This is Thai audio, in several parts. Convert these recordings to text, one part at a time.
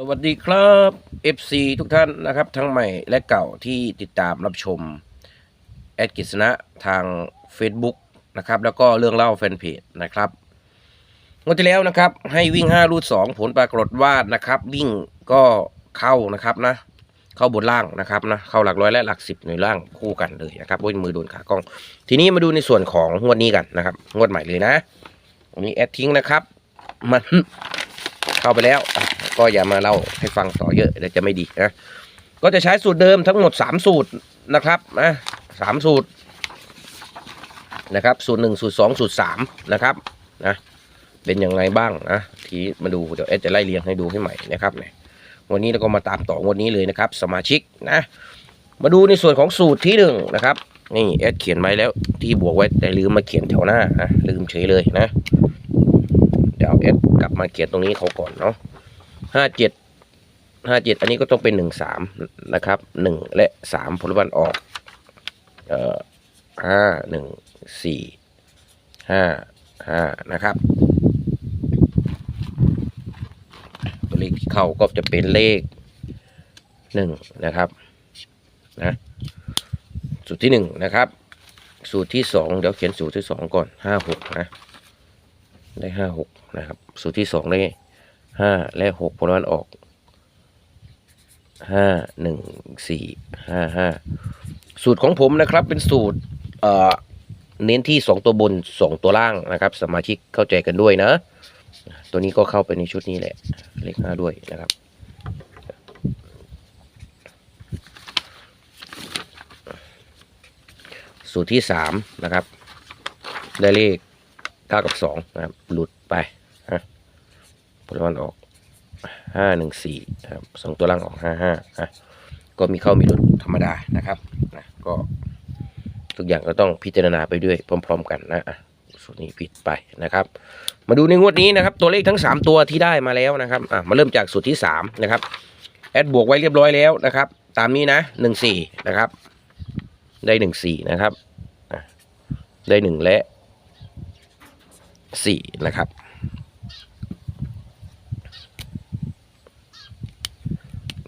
สวัสดีครับ FC ทุกท่านนะครับ ทั้งใหม่และเก่าที่ติดตามรับชม แอดกิษณะทาง Facebook นะครับ แล้วก็เรื่องเล่าแฟนเพจนะครับงวดที่แล้วนะครับ ให้วิ่ง 5 รูด 2 ผลปรากฏว่านะครับ วิ่งก็เข้านะครับนะ เข้าบนล่างนะครับนะ เข้าหลักร้อยและหลักสิบในล่างคู่กันเลยนะครับโอ้ยมือโดนขากล้อง ทีนี้มาดูในส่วนของงวดนี้กันนะครับงวดใหม่เลยนะวันนี้แอดทิ้งนะครับ มันเข้าไปแล้ว ก็อย่ามาเล่าให้ฟังต่อเยอะเดี๋ยวจะไม่ดีนะก็จะใช้สูตรเดิมทั้งหมด 3 สูตรนะครับนะสามสูตรนะครับสูตรหนึ่งสูตรสองสูตรสามนะครับนะเป็นยังไงบ้างนะทีมาดูเดี๋ยวเอสจะไล่เรียงให้ดูให้ใหม่นะครับเนี่ยวันนี้เราก็มาตามต่อวันนี้เลยนะครับ สมาชิกนะมาดูในส่วนของสูตรที่หนึ่งนะครับนี่เอสเขียนไว้แล้วที่บวกไว้แต่ลืมมาเขียนแถวหน้านะลืมเฉยเลยนะเดี๋ยวเอสกลับมาเขียนตรงนี้เขาก่อนเนาะ ห้าเจ็ดห้าเจ็ดอันนี้ก็ต้องเป็นหนึ่งสามนะครับหนึ่งและสามผลวันออก เอ่อห้าหนึ่งสี่ห้าห้านะครับตัวเลขที่เข้าก็จะเป็นเลขหนึ่งนะครับนะสูตรที่หนึ่งนะครับ สูตรที่สองเดี๋ยวเขียนสูตรที่สองก่อนห้าหกนะ ได้ห้าหกนะครับ สูตรที่สองได้ ห้าและหกผลวันออกห้าหนึ่งสี่ห้าห้าสูตรของผมนะครับเป็นสูตรเอ่อเน้นที่สองตัวบนสองตัวล่างนะครับ สมาชิกเข้าใจกันด้วยนะ ตัวนี้ก็เข้าไปในชุดนี้แหละ เลขห้าด้วยนะครับสูตรที่สามนะครับ ได้เลขเก้ากับสองนะครับ หลุดไป ฮะผลวันออกห้าหนึ่งสี่ครับสองตัวล่างออกห้าห้าะก็มีเข้ามีหลุดธรรมดานะครับนะก็ทุกอย่างก็ต้องพิจารณาไปด้วยพร้อม ๆ กันนะอะส่วนนี้ผิดไปนะครับ มาดูในงวดนี้นะครับ ตัวเลขทั้ง 3 ตัวที่ได้มาแล้วนะครับอะมาเริ่มจากสูตรที่ 3 นะครับแอดบวกไว้เรียบร้อยแล้วนะครับ ตามนี้นะหนึ่งสี่นะครับ ได้หนึ่งสี่นะครับได้หนึ่งและสี่นะครับ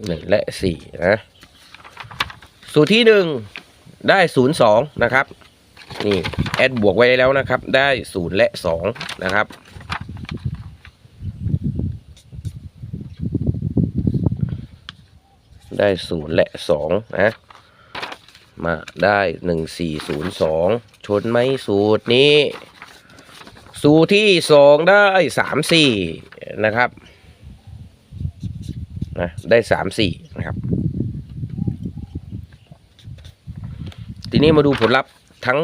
หนึ่งและสี่นะ สูตรที่หนึ่งได้ศูนย์สองนะครับ นี่แอดบวกไว้แล้วนะครับ ได้ศูนย์และสองนะครับได้ศูนย์และสองนะ มาได้หนึ่งสี่ศูนย์สองชนไหมสูตรนี้ สูตรที่สองได้สามสี่นะครับ นะได้สามสี่นะครับ ทีนี้มาดูผลลัพธ์ทั้ง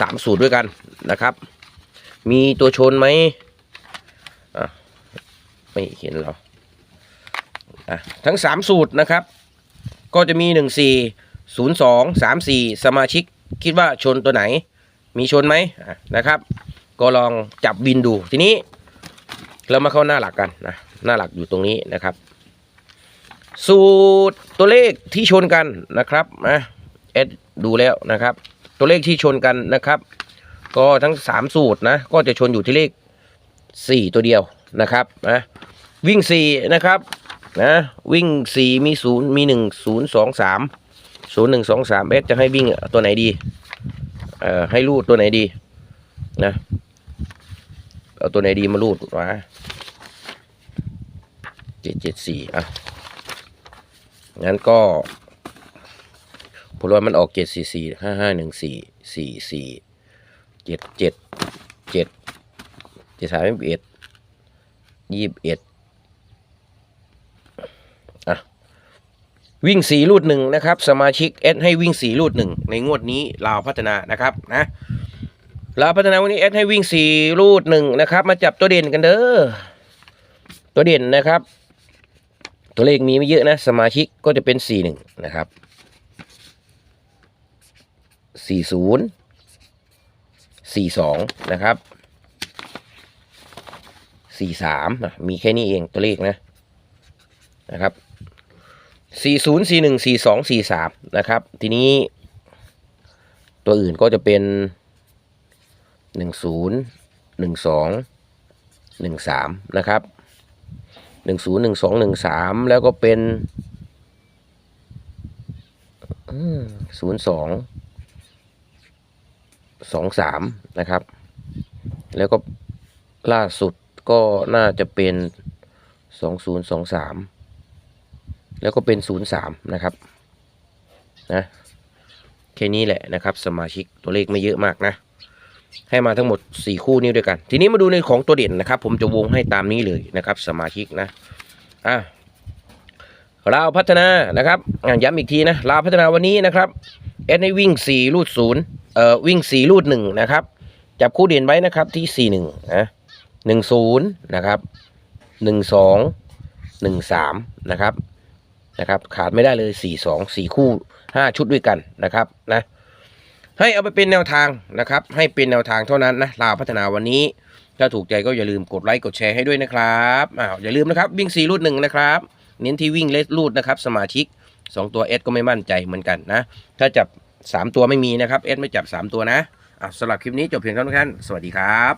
สามสูตรด้วยกันนะครับ มีตัวชนไหมอะไม่เห็นหรออะทั้งสามสูตรนะครับ ก็จะมีหนึ่งสี่ศูนย์สองสามสี่สมาชิกคิดว่าชนตัวไหน มีชนไหมะนะครับ ก็ลองจับบินดูทีนี้ เรามาเข้าหน้าหลักกันนะหน้าหลักอยู่ตรงนี้นะครับ สูตรตัวเลขที่ชนกันนะครับนะเอดดูแล้วนะครับ ตัวเลขที่ชนกันนะครับ ก็ทั้งสามสูตรนะก็จะชนอยู่ที่เลขสี่ตัวเดียวนะครับนะวิ่งสี่นะครับนะวิ่งสี่มีศูนย์มีหนึ่งศูนย์สองสามศูนย์หนึ่งสองสามเอสจะให้วิ่งตัวไหนดีเอ่อให้รูดตัวไหนดีนะ เอาตัวไหนดีมารูดวะเจ็ดเจ็ดสี่อะ งั้นก็ผลว่ามันออกเจ็ดสี่สี่ห้าห้าหนึ่งสี่สี่สี่เจ็ดเจ็ดเจ็ดเจ็ดสามยี่สิบเอ็ดยี่สิบเอ็ดอะวิ่งสี่รูดหนึ่งนะครับ สมาชิกเอสให้วิ่งสี่รูดหนึ่งในงวดนี้ลาวพัฒนานะครับนะ ลาพัฒนาวันนี้เอสให้วิ่งสี่รูดหนึ่งนะครับ มาจับตัวเด่นกันเด้อตัวเด่นนะครับ ตัวเลขมีไม่เยอะนะ สมาชิกก็จะเป็นสี่หนึ่งนะครับสี่ศูนย์สี่สองนะครับสี่สามมีแค่นี้เองตัวเลขนะนะครับสี่ศูนย์สี่หนึ่งสี่สองสี่สามนะครับ ทีนี้ตัวอื่นก็จะเป็น หนึ่งศูนย์หนึ่งสองหนึ่งสามนะครับหนึ่งศูนย์หนึ่งสองหนึ่งสามแล้วก็เป็นศูนย์สองสองสามนะครับ แล้วก็ล่าสุดก็น่าจะเป็นสองศูนย์สองสามแล้วก็เป็นศูนย์สามนะครับนะแค่นี้แหละนะครับ สมาชิกตัวเลขไม่เยอะมากนะ ให้มาทั้งหมด 4 คู่นี้ด้วยกัน ทีนี้มาดูในของตัวเด่นนะครับ ผมจะวงให้ตามนี้เลยนะครับ สมาชิกนะอะลาวพัฒนานะครับย้ำอีกทีนะลาวพัฒนาวันนี้นะครับเอสให้วิ่ง4ลูด0เอ่อวิ่ง4ลูด1นะครับจับคู่เด่นไว้นะครับที่ 4 1นะ1 0นะครับ1 2 1 3นะครับนะครับขาดไม่ได้เลย 4 2 4 คู่ 5 ชุดด้วยกันนะครับนะ ให้เอาไปเป็นแนวทางนะครับ ให้เป็นแนวทางเท่านั้นนะลาวพัฒนาวันนี้ ถ้าถูกใจก็อย่าลืมกดไลค์กดแชร์ให้ด้วยนะครับอ้าวอย่าลืมนะครับวิ่ง4รูดหนึ่งนะครับ เน้นที่วิ่งเลสรูดนะครับสมาชิก 2 ตัวเอสก็ไม่มั่นใจเหมือนกันนะ ถ้าจับ 3 ตัวไม่มีนะครับเอสไม่จับ 3 ตัวนะอะสำหรับคลิปนี้จบเพียงเท่านี้สวัสดีครับ